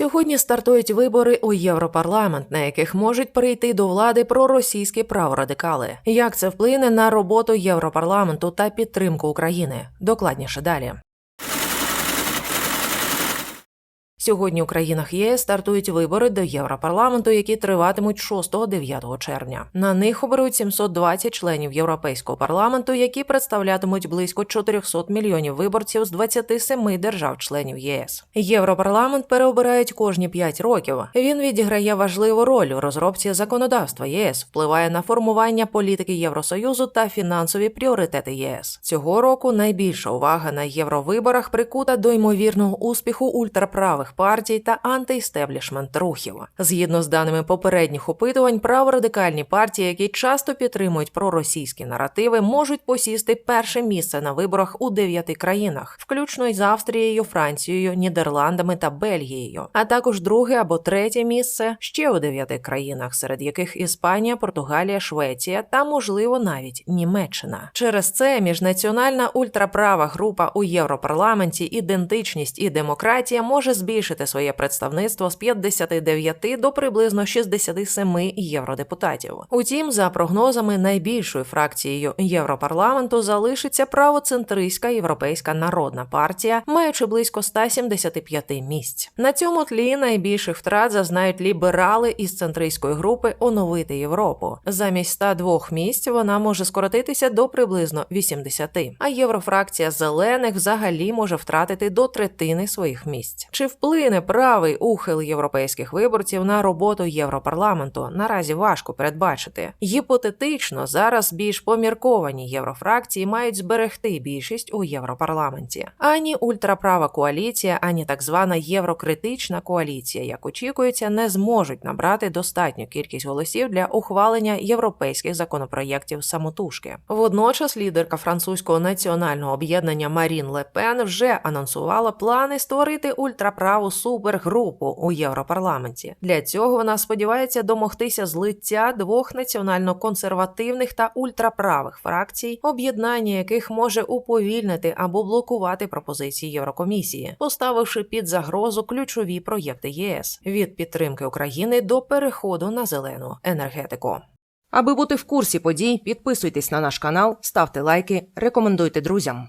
Сьогодні стартують вибори у Європарламент, на яких можуть прийти до влади проросійські праворадикали. Як це вплине на роботу Європарламенту та підтримку України? Докладніше далі. Сьогодні у країнах ЄС стартують вибори до Європарламенту, які триватимуть 6-9 червня. На них оберуть 720 членів Європейського парламенту, які представлятимуть близько 400 мільйонів виборців з 27 держав-членів ЄС. Європарламент переобирають кожні 5 років. Він відіграє важливу роль у розробці законодавства єС, впливає на формування політики Євросоюзу та фінансові пріоритети ЄС. Цього року найбільша увага на євровиборах прикута до ймовірного успіху ультраправих партій та антиістеблішмент рухів. Згідно з даними попередніх опитувань, праворадикальні партії, які часто підтримують проросійські наративи, можуть посісти перше місце на виборах у дев'яти країнах, включно із Австрією, Францією, Нідерландами та Бельгією, а також друге або третє місце ще у дев'яти країнах, серед яких Іспанія, Португалія, Швеція та, можливо, навіть Німеччина. Через це міжнаціональна ультраправа група у Європарламенті ідентичність і демократія може збільшити своє представництво з 59 до приблизно 67 євродепутатів. Утім, за прогнозами найбільшою фракцією Європарламенту залишиться правоцентристська європейська народна партія, маючи близько 175 місць. На цьому тлі найбільших втрат зазнають ліберали із центристської групи оновити Європу. Замість 102 місць вона може скоротитися до приблизно 80. А єврофракція зелених взагалі може втратити до третини своїх місць. Чи вплине правий ухил європейських виборців на роботу Європарламенту? Наразі важко передбачити. Гіпотетично зараз більш помірковані єврофракції мають зберегти більшість у Європарламенті. Ані ультраправа коаліція, ані так звана єврокритична коаліція, як очікується, не зможуть набрати достатню кількість голосів для ухвалення європейських законопроєктів самотужки. Водночас лідерка французького національного об'єднання Марін Ле Пен вже анонсувала плани створити ультраправу супергрупу у Європарламенті. Для цього вона сподівається домогтися злиття двох національно-консервативних та ультраправих фракцій, об'єднання яких може уповільнити або блокувати пропозиції Єврокомісії, поставивши під загрозу ключові проєкти ЄС від підтримки України до переходу на зелену енергетику. Аби бути в курсі подій, підписуйтесь на наш канал, ставте лайки, рекомендуйте друзям.